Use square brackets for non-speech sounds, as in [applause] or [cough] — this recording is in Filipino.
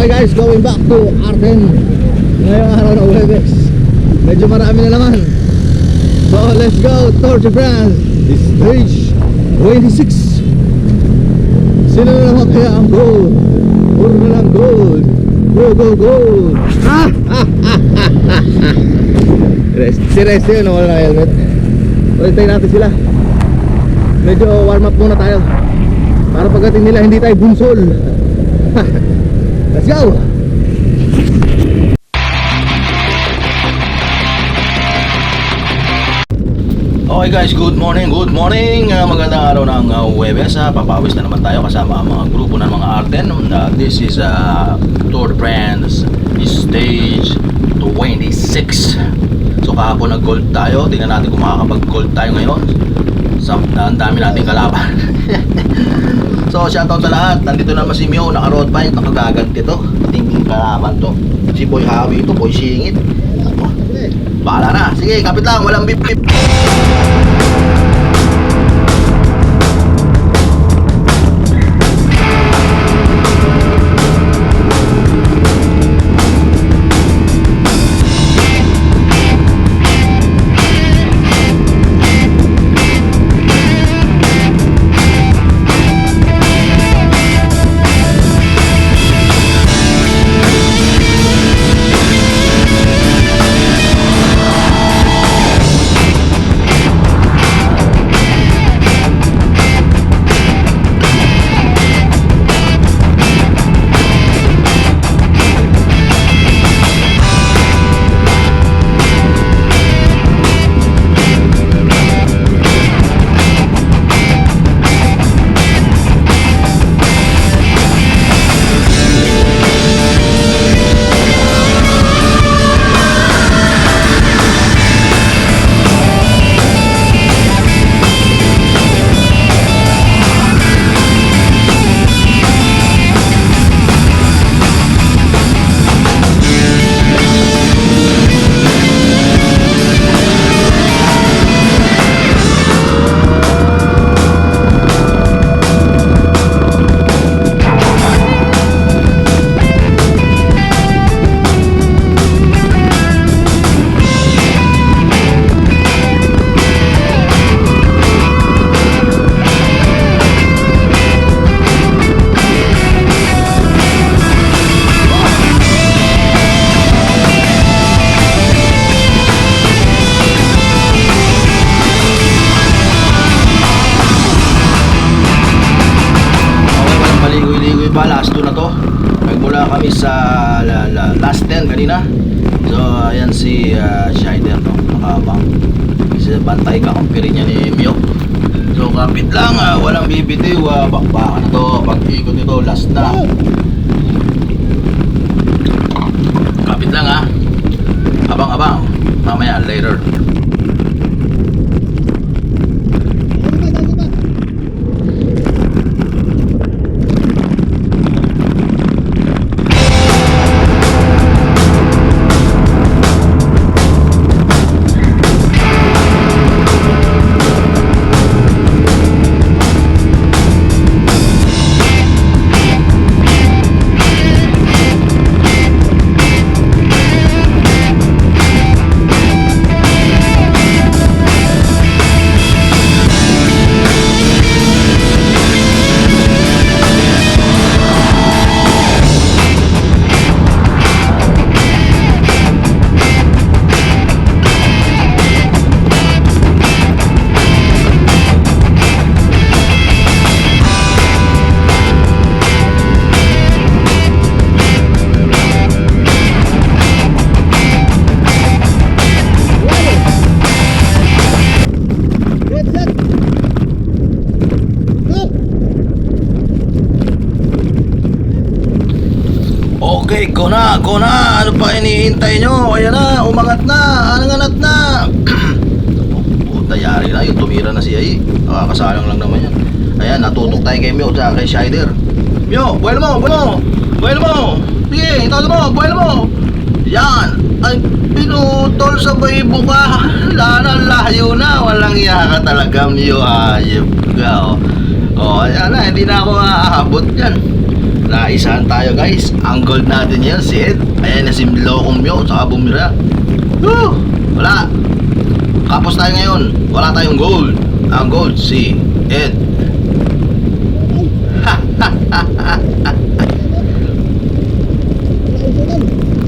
Okay guys, going back to Arden. Ngayong araw na Webes Medyo marami na naman. So let's go Tour de France. Stage 26 Sino na naman kaya ang gold? Puro na lang gold. Go go go. Ah! [laughs] Rest, si Rest yun wala na helmet. Ulit natin sila. Medyo warm up muna tayo. Para pagdating nila hindi tayo bunsol [laughs] Let's go! Okay guys, good morning, good morning. Uh, magandang araw ng uh, Webes. Uh, papawis na naman tayo kasama ang mga grupo ng mga Arden. Uh, this is uh, Tour de France Stage 26. So kahapon nag-gold tayo. Tingnan natin kung makakapag-gold tayo ngayon. Sa, ang dami nating kalaban. [laughs] so shoutout sa lahat. Nandito naman si Mio, naka-road bike, nakagaganti to. Tingin kalaban to. Si Boy Hawi to, Boy Singit. Ako, Bahala na. Sige, kapit lang. Walang bip Last 2 na to. Nagmula kami sa la, la, last 10 kanina. So, ayan si uh, Shider, no? Nakabang. Kasi bantay ka kumpiri niya ni Mio. So, kapit lang. ah, walang bibitiw. Uh, bakbakan to. Pag-ikot nito, last na. Kapit lang, ha? Abang-abang. Mamaya, later. Okay, go na, go na. Ano pa hinihintay nyo? Ayan na, umangat na, ananganat na. [clears throat] Puta, yari na. Yung tumira na si Ai. Nakakasalang lang naman yan. Ayan, natutok tayo kay Mio at kay Shider. Mio, buwelo mo, buwelo mo. Buwelo mo. Sige, itago mo, buwelo mo. Yan. Ay, pinutol sa baybo ka. Lana, layo na. Walang iya ka talaga, Mio. Ayop ka, oh. Oh, ayan na, hindi na ako aabot yan. Naisahan tayo guys. Ang gold natin yan, si Ed. Ayan na si Lokong Myo, saka bumira. Woo! Wala. Kapos tayo ngayon. Wala tayong gold. Ang gold, si Ed. [laughs]